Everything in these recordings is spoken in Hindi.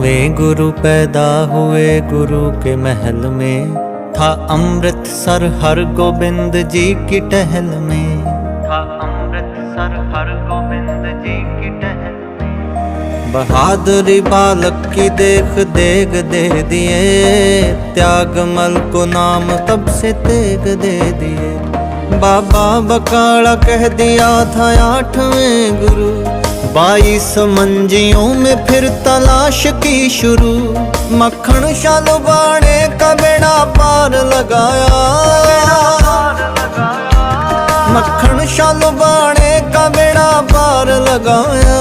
वे गुरु पैदा हुए गुरु के महल में था अमृतसर हर गोविंद जी की टहल में था अमृतसर हर गोविंद जी की टहल में बहादुरी बालक की देख देग दे दिए त्यागमल को नाम तब से तेग दे दिए बाबा बकाला कह दिया था आठवें गुरु बाईस मंजियों में फिर तलाश की शुरू। मक्खन शालू बाणे का बेड़ा पार लगाया। मक्खन शालू बाणे का बेड़ा पार लगाया।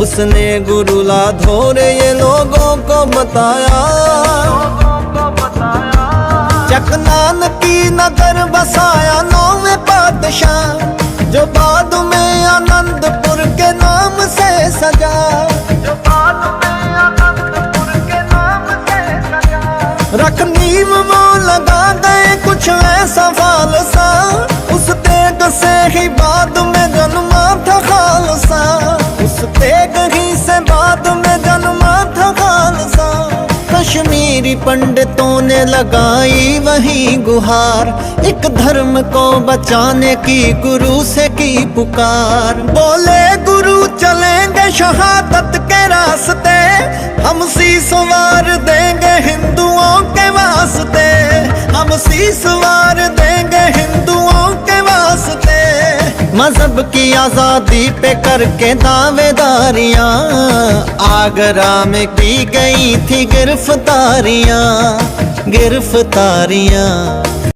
उसने गुरु लाधोरे ये लोगों को बताया। चकनान की नगर बसाया नौवे पातशाह। रख नींव वो लगा गए कुछ ऐसा फालसा। उस तेग से ही बाद में जन्मा था खालसा। उस तेग ही से बाद में जन्मा था खालसा। कश्मीरी पंडितों ने लगाई वही गुहार। एक धर्म को बचाने की गुरु से की पुकार। बोले, गुरु, चलेंगे शहादत के रास्ते। हम शीशवार देंगे हिंदुओं मजहब की आजादी पे करके दावेदारियां आगरा में की गई थी गिरफ्तारियां गिरफ्तारियां